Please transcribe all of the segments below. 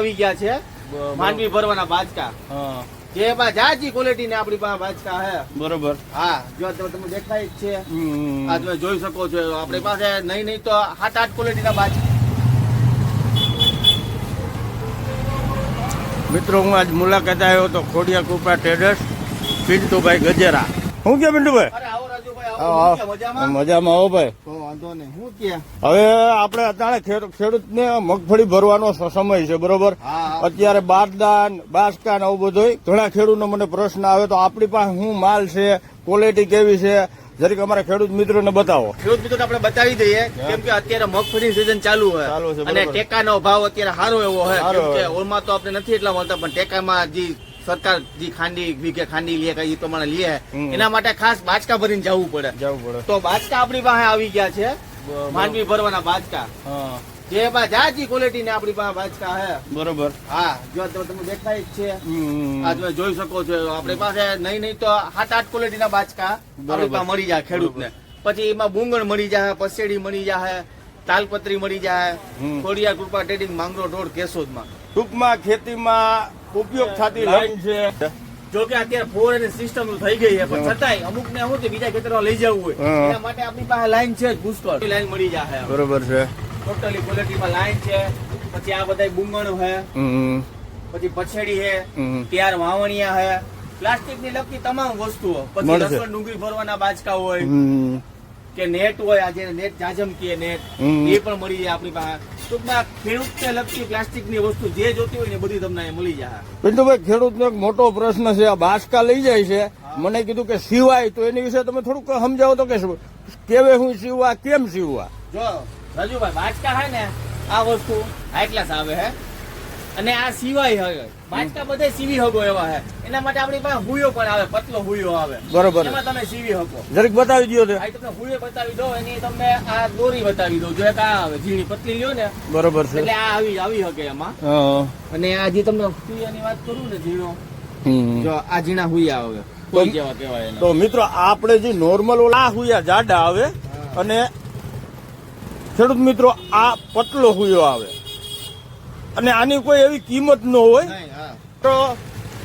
આવી ગયા છે. માંડવી ભરવાના બાજકા. જે બા જાજી ક્વોલિટી ને આપણી પાસે બાજકા હે. બરોબર. હા જો તમે દેખાય જ છે. આ તમે જોઈ શકો છો આપણી પાસે નહીં નહીં તો સાત આઠ ક્વોલિટી ના બાજકા. મિત્રો હું આજ મુલાકાત આવ્યો તો ખોડિયા કૃપા ટ્રેડર્સ પિન્ટુભાઈ ગજેરા. શું કે પિન્ટુભાઈ. મજામાં? મજામાં આવો ભાઈ. તો વાંધો નહીં. હું કે? હવે આપણે અત્યારે ખેડૂત ખેડૂતને મગફળી ભરવાનો સમય છે બરોબર? હા હા. અત્યારે બારદાન બાસકા ને આવું બધું ઘણા ખેડૂતનો મને પ્રશ્ન આવે તો આપણી પાસે શું માલ છે ક્વોલિટી કેવી છે? જરીક અમારા ખેડૂત મિત્રોને બતાવો. ખેડૂત મિત્રો આપણે બતાવી દઈએ. કેમ કે અત્યારે મગફળી સિઝન ચાલુ હોય. ચાલુ છે, અને ટેકાનો ભાવ અત્યારે સારો એવો હોય. ઓલમાં તો આપણે નથી એટલા મળતા પણ ટેકામાં જે સરકાર જે ખાંડી વીઘે ખાંડી લે કઈ એ પ્રમાણે લે. એના માટે ખાસ બાચકા ભરીને જવું પડે. જવું પડે. તો બાચકા આપણી પાસે આવી ગયા છે. માંડવી ભરવાના બાચકા જે બા જાજી ક્વોલિટી ને આપણી પાસે બાચકા હે. બરોબર. હા જો તમે દેખાય જ છે. આ તમે જોઈ શકો છો આપણી પાસે નહીં નહીં તો સાત આઠ ક્વોલિટી ના બાચકા આપણી પાસે મળી જાય ખેડૂતને. પછી એમાં બુંગણ મળી જાય પસેડી મળી જાય તાલપત્રી મળી જાય. ખોડિયા કૃપા ટ્રેડિંગ માંગરો રોડ કેશોદમાં. ટૂંકમાં ખેતીમાં ઉપયોગ થતી લાઈન છે. જો કે અત્યારે ફોર અને સિસ્ટમ થઈ ગઈ છે પણ છતાંય અમુક ને શું બીજા ખેતરમાં લઈ જવું હોય. એના માટે આપણી પાસે લાઈન છે જ પુષ્કળ લાઈન મળી જાય બરોબર છે. ટોટલી ક્વોલિટીમાં લાઈન છે. પછી આ બધા બુંગણ છે. પછી પછેડી છે. ત્યાર વાવણિયા છે. પ્લાસ્ટિકની લગતી તમામ વસ્તુઓ. પછી. લસણ ડુંગળી ભરવાના બાજકા હોય કે નેટ હોય આજે નેટ જાજમ કે નેટ એ પણ મળી જાય આપણી પાસે. ટૂંકમાં ખેડૂતને લગતી પ્લાસ્ટિકની વસ્તુ જે જોતી હોય ને બધી તમને અહીંયા મળી જાય. પિન્ટુભાઈ ખેડૂતનો એક મોટો પ્રશ્ન છે આ બાસકા લઈ જાય છે. મને કીધું કે સિવાય તો એની વિશે તમે થોડુંક સમજાવો તો કે શું? કેવે હું સીવવા કેમ સીવવા જો રાજુભાઈ બાજકા હે ને આ વસ્તુ આટલા આવે હે. અને આ સિવાય હવે. બાજકા બધે સીવી હગો એવા હે. એના માટે આપણી પાસે હુયો પણ આવે પતલો હુયો આવે. બરોબર. એમાં તમે સીવી હકો. જરીક બતાવી દો તે. તમને હુયો બતાવી દો એની તમને આ દોરી બતાવી દો જો એક આ આવે ઝીણી પતલી લ્યો ને. બરોબર છે. એટલે આ આવી આવી હકે એમાં. અને આ જે તમને હુયાની વાત કરું ને ઝીણો. જો આ ઝીણા હુયા આવે. કોઈ જેવા કહેવાય તો મિત્રો આપણે જે નોર્મલ ઓલા હુયા જાડા આવે અને ખેડૂત મિત્રો આ પતલો હુયો આવે. અને આની કોઈ એવી કિંમત ન હોય તો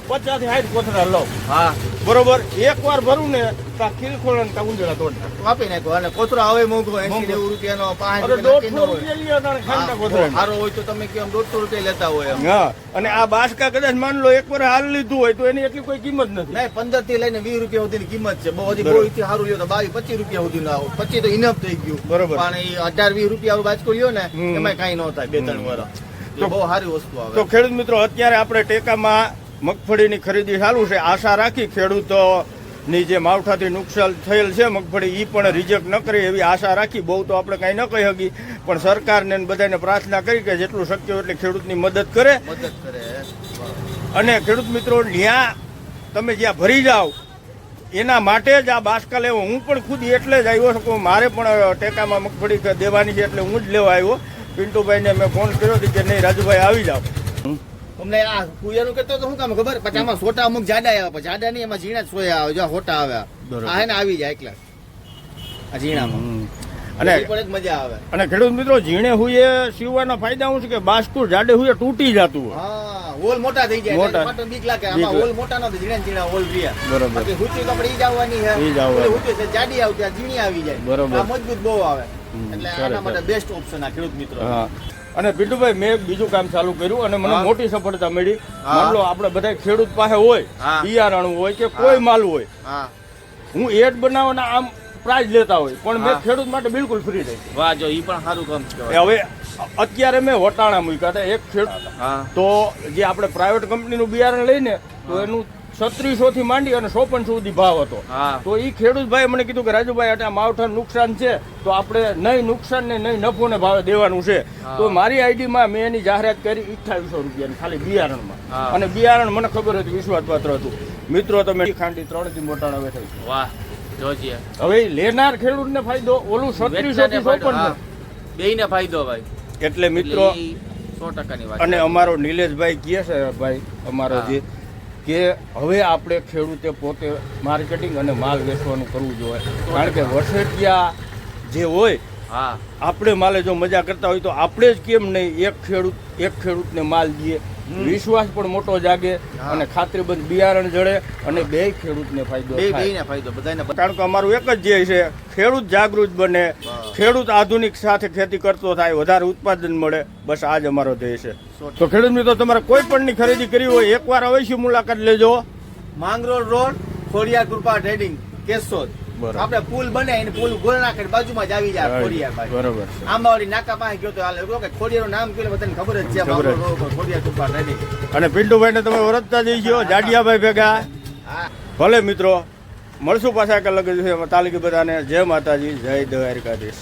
પચાસથી સાઠ કોથળા લઉં હા. બરોબર? એક વાર ભરું ને તો ખીલખોળ ને ઉંજળા તોડ નાખું. નાખો. અને કોથળો હવે મોંઘો એસી નેવું રૂપિયાનો પાંચ દોઢસો રૂપિયા લઈએ તાણે ખાંડા કોથળા. સારો હોય તો તમે કેમ દોઢસો રૂપિયા લેતા હોય હા. અને આ બાસકા કદાચ માન લો એક વાર હાલ લીધું હોય તો એની એટલી કોઈ કિંમત નથી. નહીં પંદરથી લઈને વીસ રૂપિયા સુધીની કિંમત છે. બહુ હજી બહુ સારું લ્યો તો બાવીસ પચીસ રૂપિયા સુધી ના પચીસ તો ઇનફ થઈ ગયું. બરોબર. પણ એ અઢાર વીસ રૂપિયા બાજકો લ્યો ને એમાં કઈ ન થાય બે ત્રણ વાર તો- બહુ સારી વસ્તુ આવે. તો ખેડૂત મિત્રો અત્યારે આપણે ટેકામાં મગફળીની ખરીદી ચાલુ છે. આશા રાખી ખેડૂતોની જે માવઠાથી નુકસાન થયેલ છે મગફળી એ પણ રિજેક્ટ ન કરે એવી આશા રાખી. બહુ તો આપણે કાંઈ ન કહી શકી પણ સરકારને ને બધાને પ્રાર્થના કરી કે જેટલું શક્ય હોય એટલે ખેડૂતની મદદ કરે. મદદ કરે. અને ખેડૂત મિત્રો ત્યાં તમે જ્યાં ભરી જાઓ એના માટે જ આ બાસકા લેવો. હું પણ ખુદ એટલે જ આવ્યો છું મારે પણ ટેકામાં મગફળી દેવાની છે એટલે હું જ લેવા આવ્યો. પિન્ટુભાઈને મેં ફોન કર્યો હતો કે નહીં રાજુભાઈ આવી જાઓ. અમને આ કુયાનું કહેતો તો શું કામ? ખબર? પછી આમાં સોટા અમુક જાડા આવે પછી જાડા નહીં એમાં ઝીણા જ સોયા આવે જો હોટા આવે. આ હે ને આવી જાય એકલા. આ ઝીણામાં. અને મજા આવે. અને ખેડૂત મિત્રો ઝીણે હુએ સીવવાના ફાયદા શું છે કે બાસ્કુર જાડે હુએ તૂટી જતું હોય. હા હોલ મોટા થઈ જાય. મોટા. બીક લાગે. આમાં હોલ મોટા નથી ઝીણા ઝીણા હોલ રહ્યા. બરોબર. હુચી તો આપણે ઈ જ આવવાની છે. ઈ જ આવવાની. ઓલી હુચી છે જાડી આવતી આ ઝીણી આવી જાય. બરોબર. આ મજબૂત બહુ આવે. એટલે આના માટે બેસ્ટ ઓપ્શન આ ખેડૂત મિત્રો. અને પિન્ટુભાઈ મેં બીજું કામ ચાલુ કર્યું અને મને મોટી સફળતા મળી. માન લો આપણે બધા ખેડૂત પાસે હોય બિયારણ હોય કે કોઈ માલ હોય. હું. એડ બનાવવાના આમ પ્રાઇઝ લેતા હોય. પણ મેં ખેડૂત માટે બિલકુલ ફ્રી રહી વાહ જો ઈ પણ સારું કામ છે હવે અત્યારે મેં વટાણા મૂક્યા હતા એક ખેડૂત. તો જે આપણે પ્રાઇવેટ કંપનીનું બિયારણ લઈને તો એનું છત્રીસો થી માંડી અને ચોપન સુધી ભાવ હતો. તો એ ખેડૂત ભાઈ મને કીધું કે રાજુભાઈ આ માવઠા નુકસાન છે તો આપણે નહીં નુકસાન ને નહીં નફો ને ભાવે દેવાનું છે. તો મારી આઈડીમાં મેં એની જાહેરાત કરી અઠ્ઠાવીસો રૂપિયાની ખાલી બિયારણમાં. અને બિયારણ મને ખબર હતી વિશ્વાસપાત્ર હતું. મિત્રો તમે ખાંડી ત્રણથી મોટાણા હવે થઈ વાહ હવે લેનાર ખેડૂતને ફાયદો ઓલું છત્રીસો થી ચોપન બે ને ફાયદો ભાઈ. એટલે મિત્રો સો ટકાની વાત અને અમારો નિલેશભાઈ કહે છે ભાઈ અમારો જે કે હવે આપણે ખેડૂતે પોતે માર્કેટિંગ અને માલ વેચવાનું કરવું જોઈએ કારણ કે વસેટિયા જે હોય હા આપણે માલે જો મજા કરતા હોય તો આપણે જ કેમ નહીં એક ખેડૂત એક ખેડૂતને માલ દઈએ. વિશ્વાસ પણ મોટો જાગે અને ખાતરીબંધ બિયારણ જડે અને બે ખેડૂતને ફાયદો બે બેયને ફાયદો બધાને કારણ કે અમારું એક જ ધ્યેય છે ખેડૂત જાગૃત બને ખેડૂત આધુનિક સાથે ખેતી કરતો થાય વધારે ઉત્પાદન મળે બસ આ જ અમારો ધ્યેય છે. તો ખેડૂત મિત્રો તમારે કોઈ પણની ખરીદી કરવી હોય એકવાર અવશ્ય મુલાકાત લેજો. Mangrol road Khodiya Krupa trading Keshod. આપણે પુલ બને એને પુલ ગોળ નાખે બાજુમાં જ આવી જાય ખોડિયાર બાજુ બરોબર આંબાવાડી નાકા પાસે ગયો તો હાલ એવું કે ખોડિયારનું નામ કયું બધાને ખબર જ છે. ખોડિયાર કૃપા ટ્રેડિંગ અને પિન્ટુભાઈને તમે વરતતા જઈશો જાડિયાભાઈ ભેગા. ભલે મિત્રો મળશું પાછા અલગ તાલીકી બધાને. જય માતાજી જય દ્વારકાધીશ.